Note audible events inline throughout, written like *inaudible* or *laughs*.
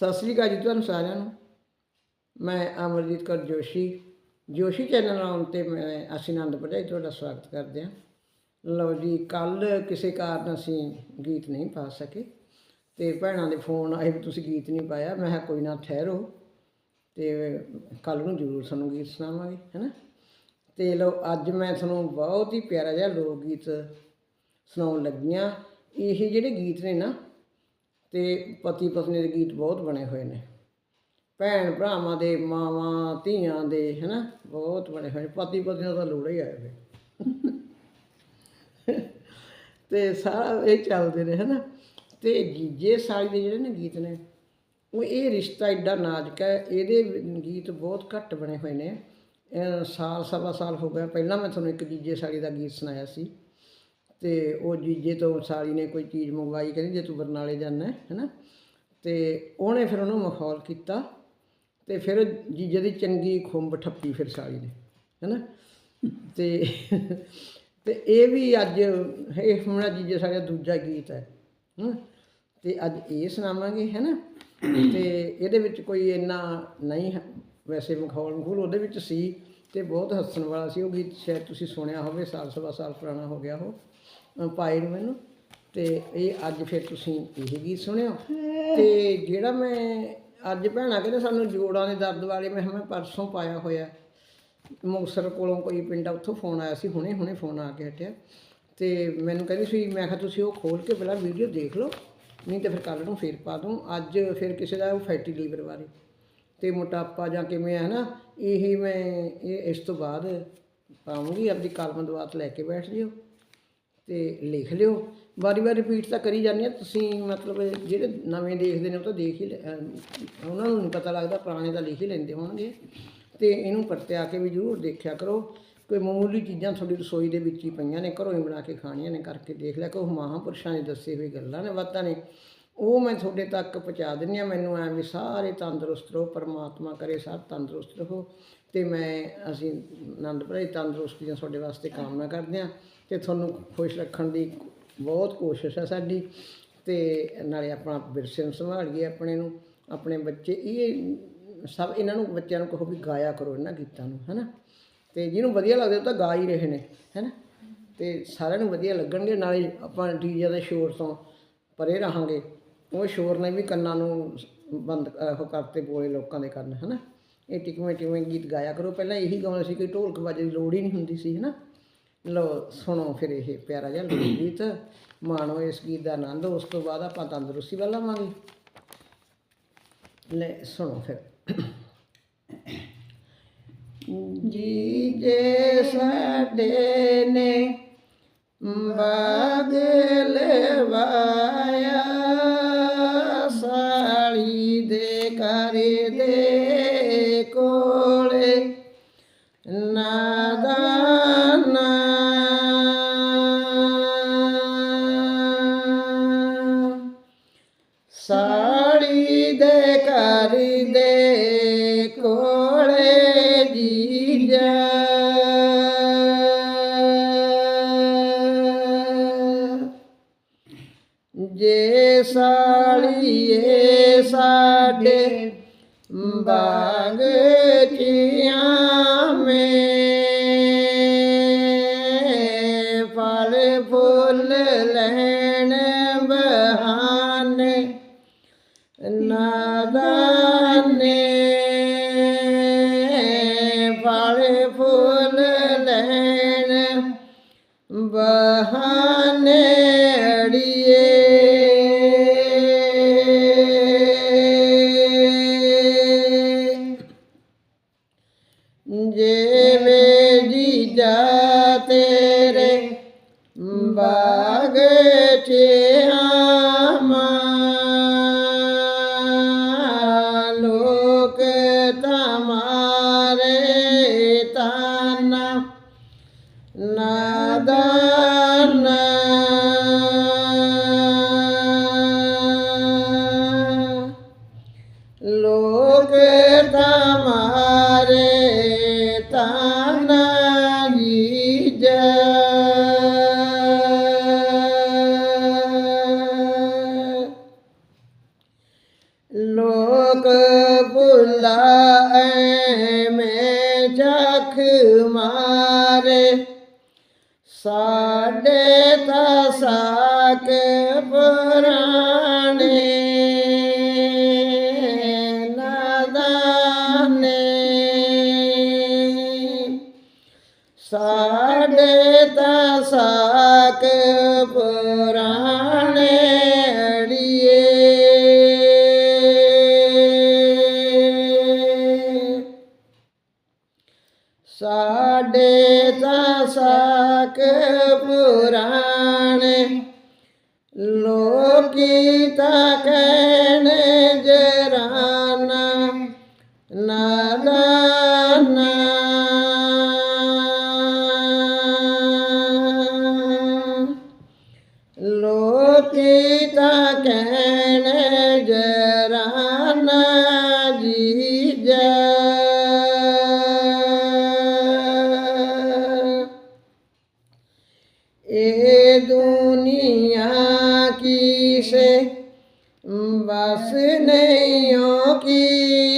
ਸਤਿ ਸ੍ਰੀ ਅਕਾਲ ਜੀ ਤੁਹਾਨੂੰ ਸਾਰਿਆਂ ਨੂੰ। ਮੈਂ ਅਮਰਜੀਤ ਕੌਰ ਜੋਸ਼ੀ। ਜੋਸ਼ੀ ਚੈਨਲ ਆਉਣ ਤੇ ਮੈਂ ਅਸੀਂ ਆਨੰਦ ਭਜਾਈ ਤੁਹਾਡਾ ਸਵਾਗਤ ਕਰਦੇ ਹਾਂ। ਲਓ ਜੀ ਕੱਲ ਕਿਸੇ ਕਾਰਨ ਅਸੀਂ ਗੀਤ ਨਹੀਂ ਪਾ ਸਕੇ। ਤੇ ਭੈਣਾਂ ਦੇ ਫੋਨ ਆਏ ਵੀ ਤੁਸੀਂ ਗੀਤ ਨਹੀਂ ਪਾਇਆ। ਮੈਂ ਕਿਹਾ ਕੋਈ ਨਾ ਠਹਿਰੋ। ਤੇ ਕੱਲ ਨੂੰ ਜ਼ਰੂਰ ਸਾਨੂੰ ਗੀਤ ਸੁਣਾਵਾਂਗੇ, ਹੈਨਾ। ਤੇ ਲਓ, ਅੱਜ ਮੈਂ ਤੁਹਾਨੂੰ ਬਹੁਤ ਹੀ ਪਿਆਰਾ ਜਿਹਾ ਲੋਕ ਗੀਤ ਸੁਣਾਉਣ ਲੱਗੀਆਂ। ਇਹ ਜਿਹੜੇ ਗੀਤ ਨੇ ਨਾ ਤੇ ਪਤੀ ਪਤਨੀ ਦੇ ਗੀਤ ਬਹੁਤ ਬਣੇ ਹੋਏ ਨੇ। ਭੈਣ ਭਰਾਵਾਂ ਦੇ, ਮਾਵਾਂ ਧੀਆਂ ਦੇ, ਹਨਾ? ਬਹੁਤ ਬਣੇ ਹੋਏ ਨੇ। ਪਤੀ ਪਤਨੀ ਦਾ ਤਾਂ ਲੋੜਾ ਹੀ ਆਇਆ ਵੇ ਤੇ ਸਾਰਾ ਇਹ ਚੱਲਦੇ ਨੇ, ਹਨਾ? ਤੇ ਜੀਜੇ ਸਾਲੀ ਦੇ ਜਿਹੜੇ ਨੇ ਗੀਤ ਨੇ, ਉਹ ਇਹ ਰਿਸ਼ਤਾ ਐਡਾ ਨਾਜ਼ੁਕ ਹੈ। ਇਹਦੇ ਗੀਤ ਬਹੁਤ ਘੱਟ ਬਣੇ ਹੋਏ ਨੇ। ਸਾਲ, ਸਵਾ ਸਾਲ ਹੋ ਗਿਆ। ਪਹਿਲਾਂ ਮੈਂ ਤੁਹਾਨੂੰ ਇੱਕ ਜੀਜੇ ਸਾਲੀ ਦਾ ਗੀਤ ਸੁਣਾਇਆ ਸੀ। ਤੇ ਉਹ ਜੀਜੇ ਤੋਂ ਸਾਲੀ ਨੇ ਕੋਈ ਚੀਜ਼ ਮੰਗਵਾਈ, ਕਹਿੰਦੀ ਜੇ ਤੂੰ ਬਰਨਾਲੇ ਜਾਣਾ ਹੈ, ਹੈਨਾ? ਤੇ ਉਹਨੇ ਫਿਰ ਉਹਨੂੰ ਮਖੌਲ ਕੀਤਾ ਤੇ ਫਿਰ ਜੀਜੇ ਦੀ ਚੰਗੀ ਖੁੰਬ ਠੱਪੀ ਫਿਰ ਸਾਲੀ ਨੇ, ਹੈਨਾ? ਤੇ *laughs* ਤੇ ਇਹ ਵੀ ਅੱਜ, ਇਹ ਹੁਣ ਜੀਜੇ ਸਾਡਾ ਦੂਜਾ ਗੀਤ ਹੈ ਹਾਂ ਤੇ ਅੱਜ ਇਹ ਸੁਣਾਵਾਂਗੇ, ਹੈਨਾ? ਤੇ ਇਹਦੇ ਵਿੱਚ ਕੋਈ ਇੰਨਾ ਨਹੀਂ ਵੈਸੇ ਮਖੌਲ ਮਖੌਲ ਉਹਦੇ ਵਿੱਚ ਸੀ ਤੇ ਬਹੁਤ ਹੱਸਣ ਵਾਲਾ ਸੀ, ਉਹ ਗੀਤ ਸ਼ਾਇਦ ਤੁਸੀਂ ਸੁਣਿਆ ਹੋਵੇ, ਸਾਲ ਸਵਾ ਸਾਲ ਪੁਰਾਣਾ ਹੋ ਗਿਆ ਉਹ ਪਾਏ ਨੂੰ ਮੈਨੂੰ, ਤੇ ਇਹ ਅੱਜ ਫਿਰ ਤੁਸੀਂ ਇਹ ਗੀਤ ਸੁਣਿਓ ਤੇ ਜਿਹੜਾ ਮੈਂ ਅੱਜ ਭੈਣਾਂ ਕਹਿੰਦੇ ਸਾਨੂੰ ਜੋੜਾਂ ਦੇ ਦਰਦ ਵਾਲੇ, ਮੈਂ ਕਿਹਾ ਮੈਂ ਪਰਸੋਂ ਪਾਇਆ ਹੋਇਆ। ਮੁਕਤਸਰ ਕੋਲੋਂ ਕੋਈ ਪਿੰਡ ਆ, ਉੱਥੋਂ ਫੋਨ ਆਇਆ ਸੀ, ਹੁਣੇ ਹੁਣੇ ਫੋਨ ਆ ਕੇ ਹਟਿਆ। ਤੇ ਮੈਨੂੰ ਕਹਿੰਦੀ ਸੀ, ਮੈਂ ਕਿਹਾ ਤੁਸੀਂ ਉਹ ਖੋਲ ਕੇ ਪਹਿਲਾਂ ਵੀਡੀਓ ਦੇਖ ਲਓ, ਨਹੀਂ ਤਾਂ ਫਿਰ ਕੱਲ੍ਹ ਨੂੰ ਫੇਰ ਪਾ ਦੂੰ। ਅੱਜ ਫਿਰ ਕਿਸੇ ਦਾ ਉਹ ਫੈਟੀ ਲੀਵਰ ਬਾਰੇ। ਤੇ ਮੋਟਾਪਾ ਜਾਂ ਕਿਵੇਂ ਹੈ ਨਾ ਇਹ ਮੈਂ ਇਹ ਇਸ ਤੋਂ ਬਾਅਦ ਪਾਉਂਗੀ ਆਪਦੀ ਕਲਮ ਦਵਾਤ ਲੈ ਕੇ ਬੈਠ ਜਿਓ ਤੇ ਲਿਖ ਲਿਓ। ਵਾਰੀ ਵਾਰੀ ਰਿਪੀਟ ਤਾਂ ਕਰੀ ਜਾਂਦੇ ਆ, ਤੁਸੀਂ ਮਤਲਬ ਜਿਹੜੇ ਨਵੇਂ ਦੇਖਦੇ ਨੇ ਉਹ ਤਾਂ ਦੇਖ ਹੀ ਲੈ- ਉਹਨਾਂ ਨੂੰ ਨਹੀਂ ਪਤਾ ਲੱਗਦਾ, ਪੁਰਾਣੇ ਤਾਂ ਲਿਖ ਹੀ ਲੈਂਦੇ ਹੋਣਗੇ। ਤੇ ਇਹਨੂੰ ਪਰਤਿਆ ਕੇ ਵੀ ਜ਼ਰੂਰ ਦੇਖਿਆ ਕਰੋ, ਕੋਈ ਮਾਮੂਲੀ ਚੀਜ਼ਾਂ ਤੁਹਾਡੀ ਰਸੋਈ ਦੇ ਵਿੱਚ ਹੀ ਪਈਆਂ ਨੇ, ਘਰੋਂ ਹੀ ਬਣਾ ਕੇ ਖਾਣੀਆਂ ਨੇ ਕਰਕੇ ਦੇਖ ਲਿਆ ਕਿ ਉਹ ਮਹਾਂਪੁਰਸ਼ਾਂ ਨੇ ਦੱਸੇ ਹੋਏ ਗੱਲਾਂ ਨੇ, ਬਾਤਾਂ ਨੇ। ਉਹ ਮੈਂ ਤੁਹਾਡੇ ਤੱਕ ਪਹੁੰਚਾ ਦਿੰਦੀ ਹਾਂ। ਮੈਨੂੰ ਐ ਵੀ ਸਾਰੇ ਤੰਦਰੁਸਤ ਰਹੋ, ਪਰਮਾਤਮਾ ਕਰੇ, ਸਭ ਤੰਦਰੁਸਤ ਰਹੋ। ਤੇ ਮੈਂ, ਅਸੀਂ ਆਨੰਦ ਭਰਾਈ ਤੰਦਰੁਸਤੀ ਦੀਆਂ ਤੁਹਾਡੇ ਵਾਸਤੇ ਕਾਮਨਾ ਕਰਦੇ ਹਾਂ। ਤੇ ਤੁਹਾਨੂੰ ਖੁਸ਼ ਰੱਖਣ ਦੀ ਬਹੁਤ ਕੋਸ਼ਿਸ਼ ਹੈ ਸਾਡੀ। ਤੇ ਨਾਲੇ ਆਪਣਾ ਵਿਰਸੇ ਨੂੰ ਸੰਭਾਲੀਏ ਆਪਣੇ ਨੂੰ। ਆਪਣੇ ਬੱਚੇ, ਇਹ ਸਭ ਇਹਨਾਂ ਨੂੰ, ਬੱਚਿਆਂ ਨੂੰ ਕਹੋ ਵੀ ਗਾਇਆ ਕਰੋ ਇਹਨਾਂ ਗੀਤਾਂ ਨੂੰ, ਹੈਨਾ? ਤੇ ਜਿਹਨੂੰ ਵਧੀਆ ਲੱਗਦਾ ਉਹ ਤਾਂ ਗਾ ਹੀ ਰਹੇ ਨੇ, ਹੈਨਾ? ਤੇ ਸਾਰਿਆਂ ਨੂੰ ਵਧੀਆ ਲੱਗਣਗੇ। ਨਾਲੇ ਆਪਾਂ ਡੀਜੇ ਦੇ ਸ਼ੋਰ ਤੋਂ ਪਰੇ ਰਹਾਂਗੇ। ਉਹ ਸ਼ੋਰ ਨੇ ਵੀ ਕੰਨਾਂ ਨੂੰ ਬੰਦ ਉਹ ਕਰਤੇ ਬੋਲੇ ਲੋਕਾਂ ਦੇ ਕੰਨ, ਹੈਨਾ? ਇਹ ਟਿਕਵੇਂ ਟਿਕਵੇਂ ਗੀਤ ਗਾਇਆ ਕਰੋ। ਪਹਿਲਾਂ ਇਹੀ ਗਾਉਂਦੇ ਸੀ ਕਿ ਢੋਲਕ ਬਾਜੇ ਦੀ ਲੋੜ ਹੀ ਨਹੀਂ ਹੁੰਦੀ ਸੀ, ਹੈਨਾ? ਲੋ ਸੁਣੋ ਫਿਰ ਇਹ ਪਿਆਰਾ ਜਿਹਾ ਗੀਤ। ਮਾਣੋ ਇਸ ਗੀਤ ਦਾ ਆਨੰਦ, ਉਸ ਤੋਂ ਬਾਅਦ ਆਪਾਂ ਤੰਦਰੁਸਤੀ ਵੱਲ ਆਵਾਂਗੇ। ਲੈ, ਸੁਣੋ ਫਿਰ। ਜੀ ਜੇ ਸਾਡੇ ਨੇ ਬਾਗ ਕੋਲੇ ਜੀਜਾ। ਜੇ ਸਾਲੀਏ ਸਾਡੇ ਬਾਗ ਚਿਆਂ ਮੇ ਫਲ ਫੁੱਲ ਲੈਣ ਬਹਾਨੇ ਨਾਦਾਨੇ ਬਾਗ ਸਾਡੇ ਤਾਂ ਸਾਕ ਪੁਰਾ कीसे बस नहीं की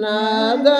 நாதா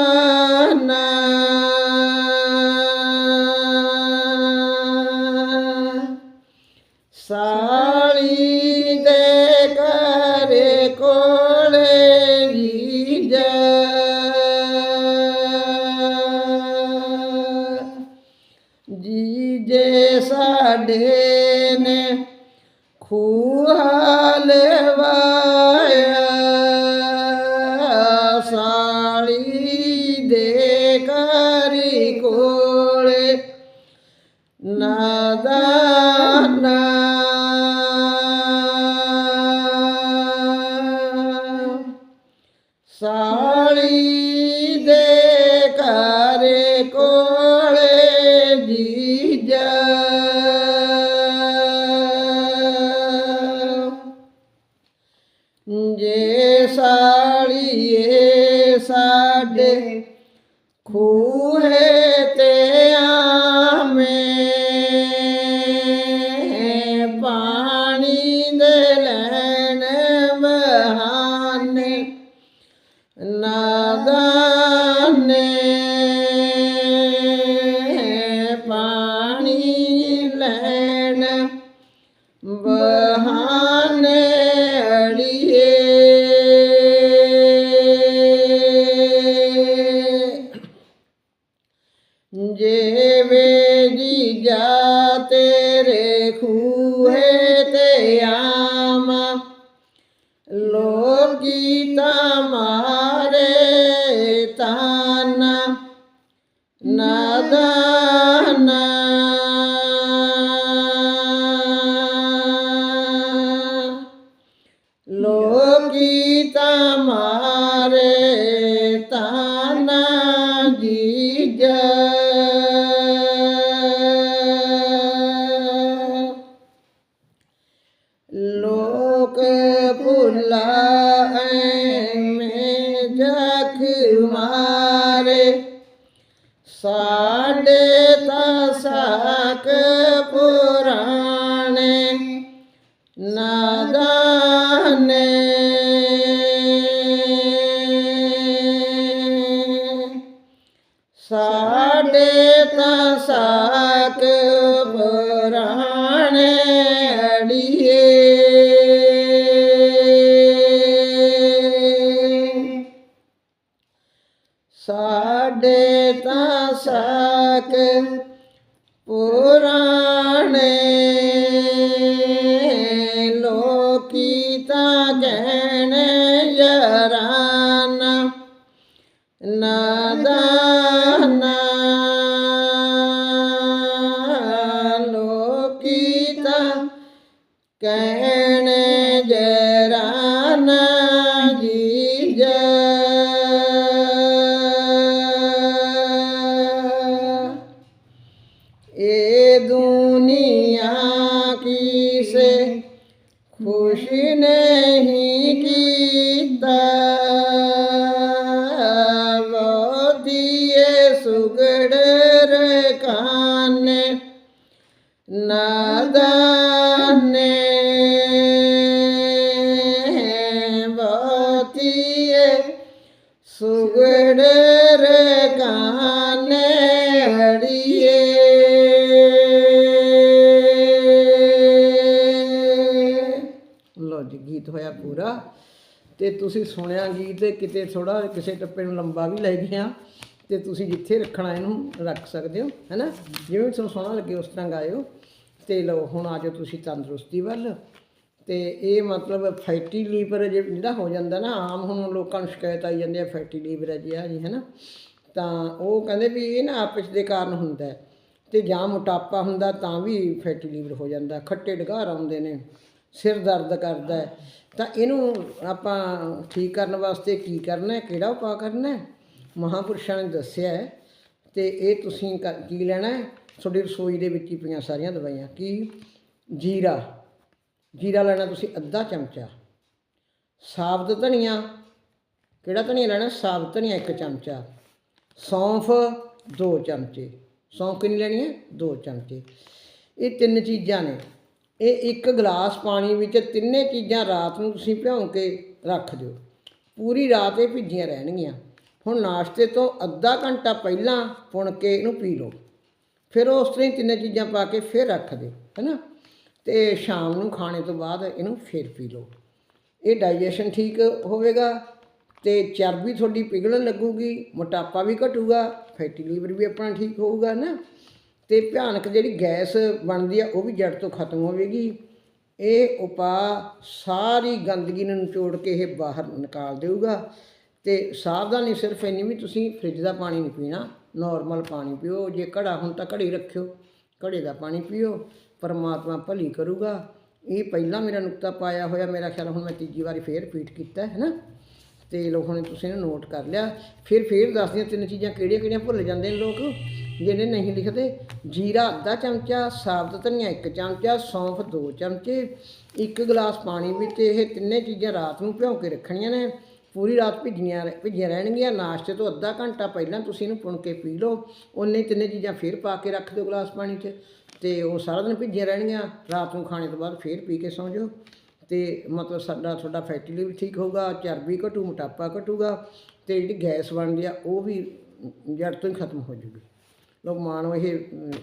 ਭੁਲਾਏ ਮੈਂ ਜਖ ਸਾਡੇ ਤਾਂ ਸਾਕ ਪੁਰਾਣੇ ਨਾਦਾਨੇ। ਪੁਰਾਣੇ Okay. ਤੇ ਤੁਸੀਂ ਸੁਣਿਆ ਗੀਤ ਕਿਤੇ ਥੋੜਾ ਕਿਸੇ ਟੱਪੇ ਨੂੰ ਲੰਬਾ ਵੀ ਲੈ ਗਿਆ ਤੇ ਤੁਸੀਂ ਜਿੱਥੇ ਰੱਖਣਾ ਇਹਨੂੰ ਰੱਖ ਸਕਦੇ ਹੋ, ਹੈਨਾ? ਜਿਵੇਂ ਤੁਹਾਨੂੰ ਸੋਹਣਾ ਲੱਗੇ ਉਸ ਤਰ੍ਹਾਂ ਗਾਇਓ। ਤੇ ਲਓ, ਹੁਣ ਆ ਜਾਓ ਤੁਸੀਂ ਤੰਦਰੁਸਤੀ ਵੱਲ। ਤੇ ਇਹ ਮਤਲਬ ਫੈਟੀ ਲੀਵਰ ਜਿਹੜਾ ਹੋ ਜਾਂਦਾ ਨਾ, ਆਮ ਹੁਣ ਲੋਕਾਂ ਨੂੰ ਸ਼ਿਕਾਇਤ ਆਈ ਜਾਂਦੀ ਹੈ ਫੈਟੀ ਲੀਵਰ ਹੈ ਜੀ ਆ ਜੀ, ਹੈਨਾ? ਤਾਂ ਉਹ ਕਹਿੰਦੇ ਵੀ ਇਹ ਨਾ ਆਪਸ ਦੇ ਕਾਰਨ ਹੁੰਦਾ ਹੈ। ਤੇ ਜਾਂ ਮੋਟਾਪਾ ਹੁੰਦਾ ਤਾਂ ਵੀ ਫੈਟੀ ਲੀਵਰ ਹੋ ਜਾਂਦਾ, ਖੱਟੇ ਡਗਾਰ ਆਉਂਦੇ ਨੇ। ਸਿਰ ਦਰਦ ਕਰਦਾ ਹੈ। ਤਾਂ ਇਹਨੂੰ ਆਪਾਂ ਠੀਕ ਕਰਨ ਵਾਸਤੇ ਕੀ ਕਰਨਾ ਹੈ? ਕਿਹੜਾ ਉਪਾਅ ਕਰਨਾ ਹੈ? ਮਹਾਪੁਰਸ਼ਾਂ ਨੇ ਦੱਸਿਆ ਹੈ ਤੇ ਇਹ ਤੁਸੀਂ ਕਰ- ਕੀ ਲੈਣਾ ਹੈ? ਤੁਹਾਡੀ ਰਸੋਈ ਦੇ ਵਿੱਚ ਹੀ ਪਈਆਂ ਸਾਰੀਆਂ ਦਵਾਈਆਂ। ਕੀ? ਜੀਰਾ। ਜੀਰਾ ਲੈਣਾ ਤੁਸੀਂ ਅੱਧਾ ਚਮਚਾ। ਸਾਬਤ ਧਨੀਆ। ਕਿਹੜਾ ਧਨੀਆ ਲੈਣਾ? ਸਾਬਤ ਧਨੀਆ ਇੱਕ ਚਮਚਾ। ਸੌਂਫ ਦੋ ਚਮਚੇ। ਸੌਂਫ ਕਿੰਨੀ ਲੈਣੀ ਹੈ? ਦੋ ਚਮਚੇ। ਇਹ ਤਿੰਨ ਚੀਜ਼ਾਂ ਨੇ। ਇਹ ਇੱਕ ਗਲਾਸ ਪਾਣੀ ਵਿੱਚ ਤਿੰਨੇ ਚੀਜ਼ਾਂ ਰਾਤ ਨੂੰ ਤੁਸੀਂ ਭਿਉਂ ਕੇ ਰੱਖ ਦਿਓ। ਪੂਰੀ ਰਾਤ ਇਹ ਭਿੱਜੀਆਂ ਰਹਿਣਗੀਆਂ। ਹੁਣ ਨਾਸ਼ਤੇ ਤੋਂ ਅੱਧਾ ਘੰਟਾ ਪਹਿਲਾਂ ਪੁਣ ਕੇ ਇਹਨੂੰ ਪੀ ਲਓ। ਫਿਰ ਉਸ ਤਰ੍ਹਾਂ ਹੀ ਤਿੰਨੇ ਚੀਜ਼ਾਂ ਪਾ ਕੇ ਫਿਰ ਰੱਖ ਦਿਓ, ਹੈਨਾ? ਤੇ ਸ਼ਾਮ ਨੂੰ ਖਾਣੇ ਤੋਂ ਬਾਅਦ ਇਹਨੂੰ ਫਿਰ ਪੀ ਲਓ। ਇਹ ਡਾਈਜੈਸ਼ਨ ਠੀਕ ਹੋਵੇਗਾ ਤੇ ਚਰਬੀ ਤੁਹਾਡੀ ਪਿਘਲਣ ਲੱਗੂਗੀ, ਮੋਟਾਪਾ ਵੀ ਘਟੂਗਾ, ਫੈਟੀ ਲੀਵਰ ਵੀ ਆਪਣਾ ਠੀਕ ਹੋਊਗਾ ਨਾ ਤੇ ਭਿਆਨਕ ਜਿਹੜੀ ਗੈਸ ਬਣਦੀ ਆ, ਉਹ ਵੀ ਜੜ ਤੋਂ ਖਤਮ ਹੋਵੇਗੀ। ਇਹ ਉਪਾਅ ਸਾਰੀ ਗੰਦਗੀ ਨੂੰ ਨਿਚੋੜ ਕੇ ਇਹ ਬਾਹਰ ਨਿਕਾਲ ਦੇਊਗਾ। ਤੇ ਸਾਵਧਾਨੀ ਸਿਰਫ ਇੰਨੀ ਵੀ ਤੁਸੀਂ ਫ੍ਰਿਜ ਦਾ ਪਾਣੀ ਨਹੀਂ ਪੀਣਾ ਨਾਰਮਲ ਪਾਣੀ ਪੀਓ। ਜੇ ਘੜਾ ਹੁਣ ਤਾਂ ਘੜੀ ਰੱਖਿਓ, ਘੜੇ ਦਾ ਪਾਣੀ ਪੀਓ, ਪਰਮਾਤਮਾ ਭਲੀ ਕਰੂਗਾ। ਇਹ ਪਹਿਲਾਂ ਮੇਰਾ ਨੁਕਤਾ ਪਾਇਆ ਹੋਇਆ, ਮੇਰਾ ਖਿਆਲ ਹੁਣ ਮੈਂ ਤੀਜੀ ਵਾਰੀ ਫੇਰ ਰਿਪੀਟ ਕੀਤਾ, ਹੈ ਨਾ? ਤੇ ਲੋ ਹੁਣ ਤੁਸੀਂ ਇਹਨੂੰ ਨੋਟ ਕਰ ਲਿਆ। ਫਿਰ ਫੇਰ ਦੱਸਦੀਆਂ ਤਿੰਨ ਚੀਜ਼ਾਂ ਕਿਹੜੀਆਂ ਕਿਹੜੀਆਂ ਭੁੱਲ ਜਾਂਦੇ ਨੇ ਲੋਕ। ਜਿਹੜੇ ਨਹੀਂ ਲਿਖਦੇ, ਜੀਰਾ ਅੱਧਾ ਚਮਚਾ, ਸਾਬਤ ਧਨੀਆ ਇੱਕ ਚਮਚਾ, ਸੌਂਫ ਦੋ ਚਮਚੇ, ਇੱਕ ਗਲਾਸ ਪਾਣੀ ਵਿੱਚ ਇਹ ਤਿੰਨੇ ਚੀਜ਼ਾਂ ਰਾਤ ਨੂੰ ਭਿਉਂ ਕੇ ਰੱਖਣੀਆਂ ਨੇ। ਪੂਰੀ ਰਾਤ ਭਿੱਜੀਆਂ ਰਹਿ- ਭਿੱਜੀਆਂ ਰਹਿਣਗੀਆਂ। ਨਾਸ਼ਤੇ ਤੋਂ ਅੱਧਾ ਘੰਟਾ ਪਹਿਲਾਂ ਤੁਸੀਂ ਇਹਨੂੰ ਪੁਣ ਕੇ ਪੀ ਲਓ। ਉਹਨੇ ਤਿੰਨੇ ਚੀਜ਼ਾਂ ਫੇਰ ਪਾ ਕੇ ਰੱਖ ਦਿਓ ਗਲਾਸ ਪਾਣੀ 'ਚ ਤੇ ਉਹ ਸਾਰਾ ਦਿਨ ਭਿੱਜੀਆਂ ਰਹਿਣਗੀਆਂ। ਰਾਤ ਨੂੰ ਖਾਣੇ ਤੋਂ ਬਾਅਦ ਫੇਰ ਪੀ ਕੇ ਸੌਂ ਜਾਓ। ਤੇ ਮਤਲਬ ਸਾਡਾ, ਤੁਹਾਡਾ ਫੈਟੀ ਲਿਵਰ ਠੀਕ ਹੋਊਗਾ, ਚਰਬੀ ਘਟੂ, ਮੋਟਾਪਾ ਘਟੂਗਾ ਤੇ ਜਿਹੜੀ ਗੈਸ ਬਣਦੀ ਆ, ਉਹ ਵੀ ਜੜ ਤੋਂ ਹੀ ਖਤਮ ਹੋ ਜੂਗੀ। ਲੋਕ ਮਾਣੋ ਇਹ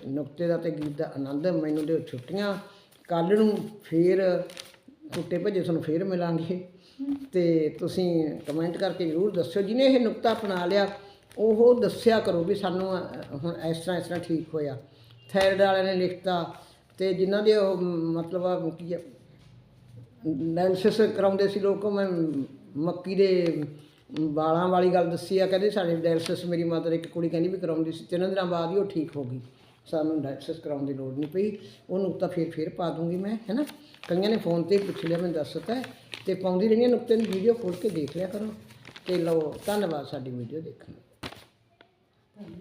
ਨੁਕਤੇ ਦਾ ਤੇ ਗੀਤ ਦਾ ਆਨੰਦ ਮੈਨੂੰ ਦਿਓ ਛੁੱਟੀਆਂ ਕੱਲ ਨੂੰ ਫੇਰ ਟੁੱਟੇ ਭੱਜੇ ਤੁਹਾਨੂੰ ਫੇਰ ਮਿਲਾਂਗੇ। ਤੇ ਤੁਸੀਂ ਕਮੈਂਟ ਕਰਕੇ ਜ਼ਰੂਰ ਦੱਸਿਓ ਜਿਹਨੇ ਇਹ ਨੁਕਤਾ ਅਪਣਾ ਲਿਆ ਉਹ ਦੱਸਿਆ ਕਰੋ ਵੀ ਸਾਨੂੰ ਹੁਣ ਇਸ ਤਰ੍ਹਾਂ ਇਸ ਤਰ੍ਹਾਂ ਠੀਕ ਹੋਇਆ। ਥਾਇਰਡ ਵਾਲਿਆਂ ਨੇ ਲਿਖਤਾ ਤੇ ਜਿਨ੍ਹਾਂ ਦੇ ਉਹ ਮਤਲਬ ਕੀ ਆ, ਡਾਇਲਿਸਿਸ ਕਰਾਉਂਦੇ ਸੀ ਲੋਕ ਮੈਂ ਮੱਕੀ ਦੇ ਵਾਲਾਂ ਵਾਲੀ ਗੱਲ ਦੱਸੀ ਆ ਕਹਿੰਦੇ ਸਾਡੇ ਡਾਇਲਸਿਸ ਮੇਰੀ ਮਦਰ ਇੱਕ ਕੁੜੀ ਕਹਿੰਦੀ ਵੀ ਕਰਾਉਂਦੀ ਸੀ ਤਿੰਨ ਦਿਨਾਂ ਬਾਅਦ ਹੀ ਉਹ ਠੀਕ ਹੋ ਗਈ। ਸਾਨੂੰ ਡਾਇਲਸਿਸ ਕਰਾਉਣ ਦੀ ਲੋੜ ਨਹੀਂ ਪਈ ਉਹ ਨੁਕਤਾ ਫਿਰ ਫਿਰ ਪਾ ਦੂੰਗੀ ਮੈਂ ਹੈਨਾ? ਕਈਆਂ ਨੇ ਫੋਨ ਤੇ ਪੁੱਛ ਲਿਆ ਮੈਂ ਦੱਸ ਦਿੱਤਾ ਹੈ, ਤੇ ਪਾਉਂਦੀ ਰਹੀਆਂ ਨੁਕਤੇ ਦੀ ਵੀਡੀਓ ਖੋਲ ਕੇ ਦੇਖ ਲਿਆ ਕਰੋ ਤੇ ਲਓ ਧੰਨਵਾਦ ਸਾਡੀ ਵੀਡੀਓ ਦੇਖਣ ਲਈ।